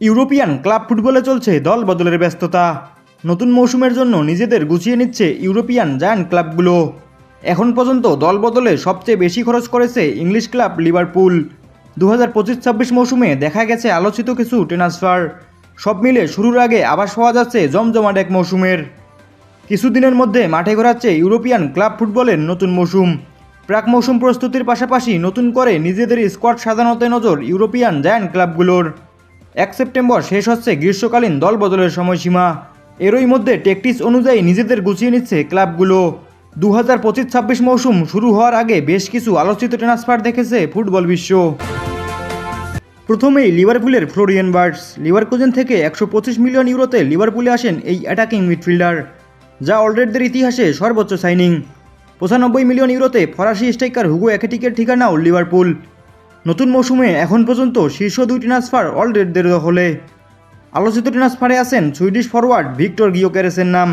European club ফুটবলে চলছে দল বদলের ব্যস্ততা। নতুন মৌসুমের জন্য নিজেদের গুছিয়ে নিচ্ছে ইউরোপিয়ান জায়ান্ট ক্লাবগুলো। এখন পর্যন্ত দল বদলে সবচেয়ে বেশি খরচ করেছে ইংলিশ ক্লাব লিভারপুল। দু হাজার পঁচিশ ছাব্বিশ মৌসুমে দেখা গেছে আলোচিত কিছু ট্রান্সফার। সব মিলে শুরুর আগে আবাস পাওয়া যাচ্ছে জমজমাট এক মৌসুমের। কিছুদিনের মধ্যে মাঠে ঘোরাচ্ছে ইউরোপিয়ান ক্লাব ফুটবলের নতুন মৌসুম। প্রাক মৌসুম প্রস্তুতির পাশাপাশি নতুন করে নিজেদের স্কোয়াড সাজানোতে নজর ইউরোপিয়ান জায়ান্ট ক্লাবগুলোর। এক সেপ্টেম্বর শেষ হচ্ছে গ্রীষ্মকালীন দল বদলের সময়সীমা। এরই মধ্যে টেকটিস অনুযায়ী নিজেদের গুছিয়ে নিচ্ছে ক্লাবগুলো। দু হাজার পঁচিশ ছাব্বিশ মৌসুম শুরু হওয়ার আগে বেশ কিছু আলোচিত ট্রান্সফার দেখেছে ফুটবল বিশ্ব। প্রথমেই লিভারপুলের ফ্লোরিয়ান বার্ডস লিভারকুজেন থেকে একশো পঁচিশ মিলিয়ন ইউরোতে লিভারপুলে আসেন এই অ্যাটাকিং মিডফিল্ডার, যা অলরেডদের ইতিহাসে সর্বোচ্চ সাইনিং। পঁচানব্বই মিলিয়ন ইউরোতে ফরাসি স্ট্রাইকার হুগো একেটিকের ঠিকানাও লিভারপুল। নতুন মৌসুমে এখন পর্যন্ত শীর্ষ দুই ট্রান্সফার অলরেডদের দখলে। আলোচিত ট্রান্সফারে আছেন সুইডিশ ফরওয়ার্ড ভিক্টর গিওকেরেসের নাম।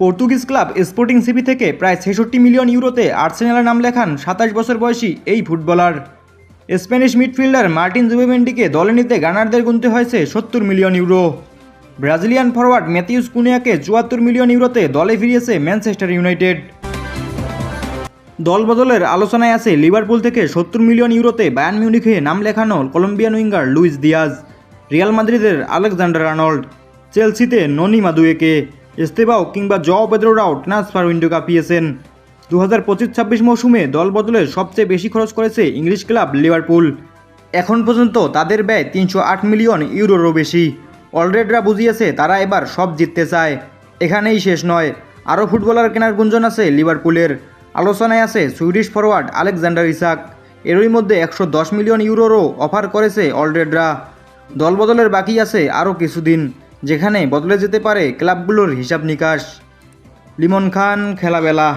পর্তুগিজ ক্লাব স্পোর্টিং সিপি থেকে প্রায় ছেষট্টি মিলিয়ন ইউরোতে আর্সেনালের নাম লেখান সাতাশ বছর বয়সী এই ফুটবলার। স্প্যানিশ মিডফিল্ডার মার্টিন জুবেমেন্ডিকে দলে নিতে গানারদের গুনতে হয়েছে সত্তর million euro. Brazilian forward Matheus কুনিয়াকে চুয়াত্তর মিলিয়ন ইউরোতে দলে ফিরিয়েছে ম্যানচেস্টার ইউনাইটেড। দল বদলের আলোচনায় আছে লিভারপুল থেকে সত্তর মিলিয়ন ইউরোতে বায়ান মিউনিখে নাম লেখানো Colombian winger Luis Diaz, Real মাদ্রিদের আলেকজান্ডার আর্নল্ড, চেলসিতে ননি মাদুয়েকে ইস্তেবাও কিংবা জ পেদ্রোরাও ট্রান্সফার উইন্ডো কাঁপিয়েছেন। দু হাজার পঁচিশ ছাব্বিশ মৌসুমে দল বদলের সবচেয়ে বেশি খরচ করেছে ইংলিশ ক্লাব লিভারপুল। এখন পর্যন্ত তাদের ব্যয় তিনশো আট মিলিয়ন ইউরোরও বেশি। অলরেডরা বুঝিয়েছে তারা এবার সব জিততে চায়। এখানেই শেষ নয়। আরও ফুটবলার কেনার গুঞ্জন আছে লিভারপুলের। আলোচনায় আছে, সুইডিশ ফরওয়ার্ড আলেকজান্ডার ইসাক। এরই মধ্যে একশো দশ মিলিয়ন ইউরোরও অফার করেছে অলরেডরা। দলবদলের বাকি আছে আরও কিছুদিন, যেখানে বদলে যেতে পারে ক্লাবগুলোর হিসাব নিকাশ। লিমন খান, খেলাবেলা।